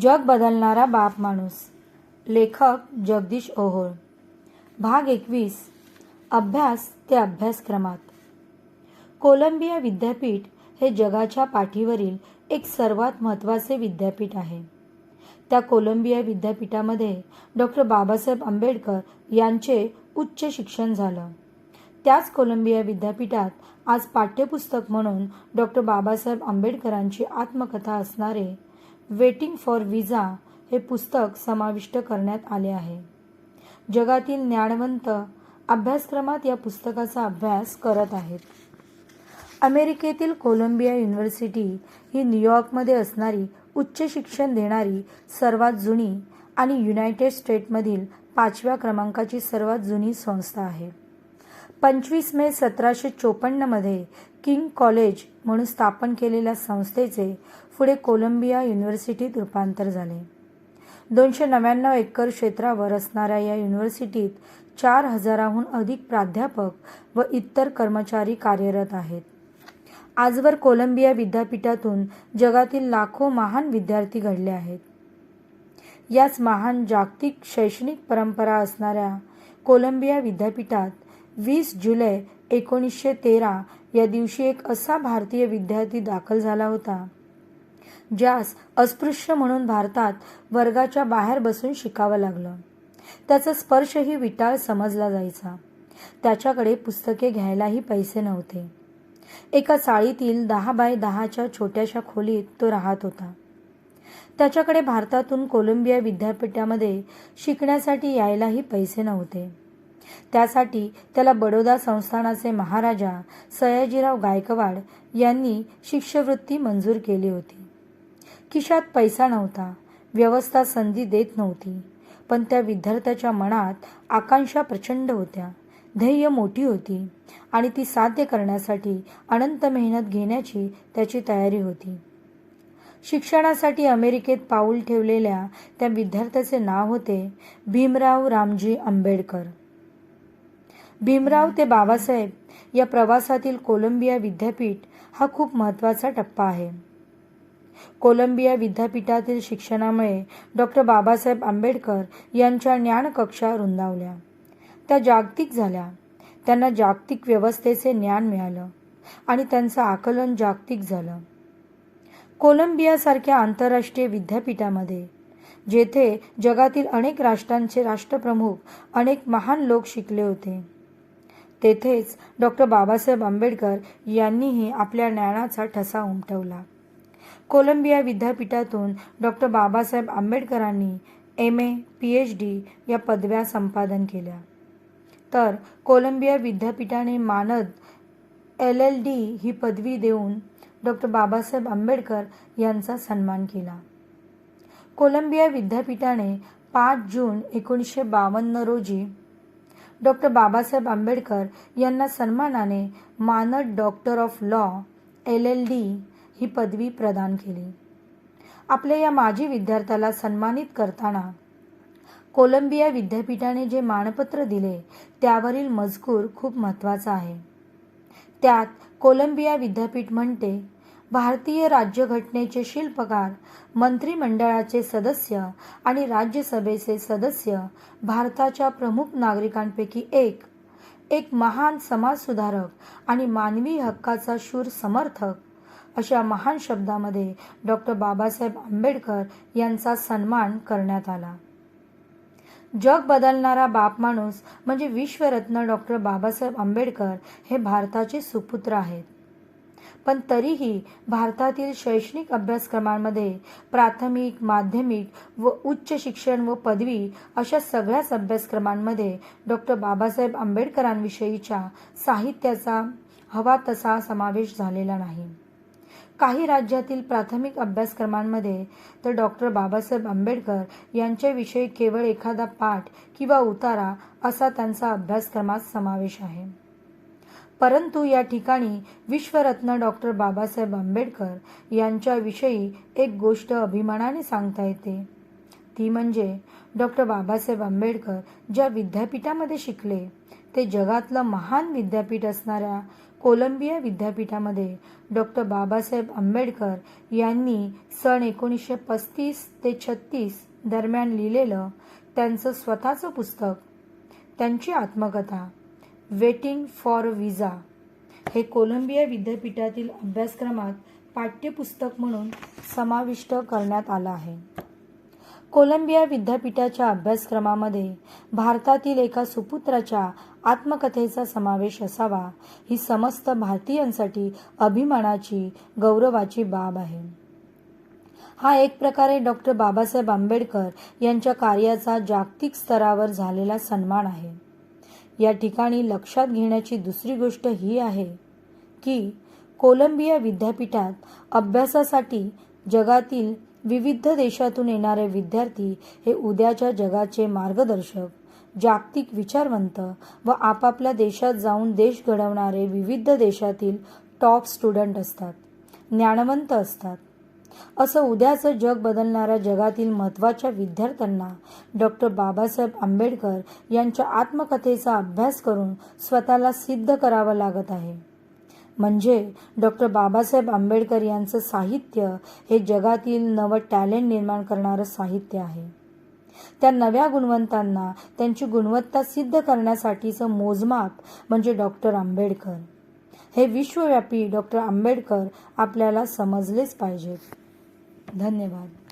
जग बदलणारा बाप माणूस. लेखक जगदीश ओहोळ. भाग एकवीस. अभ्यास ते अभ्यासक्रमात. कोलंबिया विद्यापीठ हे जगाच्या पाठीवरील एक सर्वात महत्त्वाचे विद्यापीठ आहे. त्या कोलंबिया विद्यापीठामध्ये डॉक्टर बाबासाहेब आंबेडकर यांचे उच्च शिक्षण झालं. त्याच कोलंबिया विद्यापीठात आज पाठ्यपुस्तक म्हणून डॉक्टर बाबासाहेब आंबेडकरांची आत्मकथा असणारे वेटिंग फॉर विजा हे पुस्तक समाविष्ट करण्यात आले आहे. जगातील ज्ञानवंत अभ्यासक्रमात या पुस्तकाचा अभ्यास करत आहेत. अमेरिकेतील कोलंबिया युनिव्हर्सिटी ही न्यूयॉर्कमध्ये असणारी उच्च शिक्षण देणारी सर्वात जुनी आणि युनायटेड स्टेटमधील पाचव्या क्रमांकाची सर्वात जुनी संस्था आहे. पंचवीस मे सतराशे चोपन्नमध्ये किंग कॉलेज म्हणून स्थापन केलेल्या संस्थेचे पुढे कोलंबिया युनिव्हर्सिटीत रूपांतर झाले. दोनशे नव्याण्णव एकर क्षेत्रावर असणाऱ्या या युनिव्हर्सिटीत चार हजाराहून अधिक प्राध्यापक व इतर कर्मचारी कार्यरत आहेत. आजवर कोलंबिया विद्यापीठातून जगातील लाखो महान विद्यार्थी घडले आहेत. याच महान जागतिक शैक्षणिक परंपरा असणाऱ्या कोलंबिया विद्यापीठात वीस जुलै एकोणीसशे तेरा या दिवशी एक असा भारतीय विद्यार्थी दाखल झाला होता ज्यास अस्पृश्य म्हणून भारतात वर्गाच्या बाहेर बसून शिकावं लागलं. त्याचा स्पर्शही विटाळ समजला जायचा. त्याच्याकडे पुस्तके घ्यायलाही पैसे नव्हते. एका चाळीतील दहा बाय दहाच्या छोट्याशा खोलीत तो राहत होता. त्याच्याकडे भारतातून कोलंबिया विद्यापीठामध्ये शिकण्यासाठी यायलाही पैसे नव्हते. त्यासाठी त्याला बडोदा संस्थानाचे महाराजा सयाजीराव गायकवाड यांनी शिष्यवृत्ती मंजूर केली होती. खिशात पैसा नव्हता व्यवस्था संधी देत नव्हती पण त्या विद्यार्थ्याच्या मनात आकांक्षा प्रचंड होत्या. ध्येय मोठी होती आणि ती साध्य करण्यासाठी अनंत मेहनत घेण्याची त्याची तयारी होती. शिक्षणासाठी अमेरिकेत पाऊल ठेवलेल्या त्या विद्यार्थ्याचे नाव होते भीमराव रामजी आंबेडकर. भीमराव ते बाबासाहेब या प्रवासातील कोलंबिया विद्यापीठ हा खूप महत्त्वाचा टप्पा आहे. कोलंबिया विद्यापीठातील शिक्षणामुळे डॉक्टर बाबासाहेब आंबेडकर यांच्या ज्ञानकक्षा रुंदावल्या. त्या जागतिक झाल्या. त्यांना जागतिक व्यवस्थेचे ज्ञान मिळालं आणि त्यांचं आकलन जागतिक झालं. कोलंबियासारख्या आंतरराष्ट्रीय विद्यापीठामध्ये जेथे जगातील अनेक राष्ट्रांचे राष्ट्रप्रमुख अनेक महान लोक शिकले होते तेथेच डॉक्टर बाबासाहेब आंबेडकर यांनीही आपल्या ज्ञानाचा ठसा उमटवला. कोलंबिया विद्यापीठातून डॉक्टर बाबासाहेब आंबेडकरांनी M A P H D या पदव्या संपादन केल्या. तर कोलंबिया विद्यापीठाने मानद एल एल डी ही पदवी देऊन डॉक्टर बाबासाहेब आंबेडकर यांचा सन्मान केला. कोलंबिया विद्यापीठाने पाच जून एकोणीसशे बावन्न रोजी डॉक्टर बाबासाहेब आंबेडकर यांना सन्मानाने मानद doctor of law L L D ही पदवी प्रदान केली. आपल्या या माजी विद्यार्थ्याला सन्मानित करताना कोलंबिया विद्यापीठाने जे मानपत्र दिले त्यावरील मजकूर खूप महत्त्वाचा आहे. त्यात कोलंबिया विद्यापीठ म्हणते भारतीय राज्यघटनेचे शिल्पकार मंत्रिमंडळाचे सदस्य आणि राज्यसभेचे सदस्य भारताच्या प्रमुख नागरिकांपैकी एक. एक महान समाजसुधारक आणि मानवी हक्काचा शूर समर्थक. अशा महान शब्दामध्ये डॉक्टर बाबासाहेब आंबेडकर यांचा सन्मान करण्यात आला. जग बदलणारा बाप माणूस म्हणजे विश्वरत्न डॉक्टर बाबासाहेब आंबेडकर हे भारताचे सुपुत्र आहेत. पण तरीही भारतातील शैक्षणिक अभ्यासक्रमांमध्ये प्राथमिक माध्यमिक व उच्च शिक्षण व पदवी अशा सगळ्याच अभ्यासक्रमांमध्ये डॉक्टर बाबासाहेब आंबेडकरांविषयीच्या साहित्याचा हवा तसा समावेश झालेला नाही. काही राज्यातील प्राथमिक अभ्यासक्रमांमध्ये तर डॉक्टर बाबासाहेब आंबेडकर यांच्याविषयी केवळ एखादा पाठ किंवा उतारा असा त्यांचा अभ्यासक्रमात समावेश आहे. परंतु या ठिकाणी विश्वरत्न डॉक्टर बाबासाहेब आंबेडकर यांच्याविषयी एक गोष्ट अभिमानाने सांगता येते. ती म्हणजे डॉक्टर बाबासाहेब आंबेडकर ज्या विद्यापीठामध्ये शिकले ते जगातलं महान विद्यापीठ असणाऱ्या कोलंबिया विद्यापीठामध्ये डॉक्टर बाबासाहेब आंबेडकर यांनी सन एकोणीसशे पस्तीस ते छत्तीस दरम्यान लिहिलेलं त्यांचं स्वतःचं पुस्तक त्यांची आत्मकथा. वेटिंग फॉर विजा हे कोलंबिया विद्यापीठातील अभ्यासक्रमात पाठ्यपुस्तक म्हणून समाविष्ट करण्यात आलं आहे. कोलंबिया विद्यापीठाच्या अभ्यासक्रमामध्ये भारतातील एका सुपुत्राच्या आत्मकथेचा समावेश असावा ही समस्त भारतीयांसाठी अभिमानाची गौरवाची बाब आहे. हा एक प्रकारे डॉक्टर बाबासाहेब आंबेडकर यांच्या कार्याचा जागतिक स्तरावर झालेला सन्मान आहे. या ठिकाणी लक्षात घेण्याची दुसरी गोष्ट ही आहे की कोलंबिया विद्यापीठात अभ्यासासाठी जगातील विविध देशातून येणारे विद्यार्थी हे उद्याच्या जगाचे मार्गदर्शक जागतिक विचारवंत व आपापल्या देशात जाऊन देश घडवणारे विविध देशातील टॉप स्टुडंट असतात ज्ञानवंत असतात. असं उद्याचं जग बदलणाऱ्या जगातील महत्त्वाच्या विद्यार्थ्यांना डॉक्टर बाबासाहेब आंबेडकर यांच्या आत्मकथेचा अभ्यास करून स्वतःला सिद्ध करावं लागत आहे. म्हणजे डॉक्टर बाबासाहेब आंबेडकर यांचं साहित्य हे जगातील नवं टॅलेंट निर्माण करणारं साहित्य आहे. त्या नव्या गुणवंतांना त्यांची गुणवत्ता सिद्ध करण्यासाठीचं मोजमाप म्हणजे डॉक्टर आंबेडकर. हे विश्वव्यापी डॉक्टर आंबेडकर आपल्याला समजलेच पाहिजेत. धन्यवाद.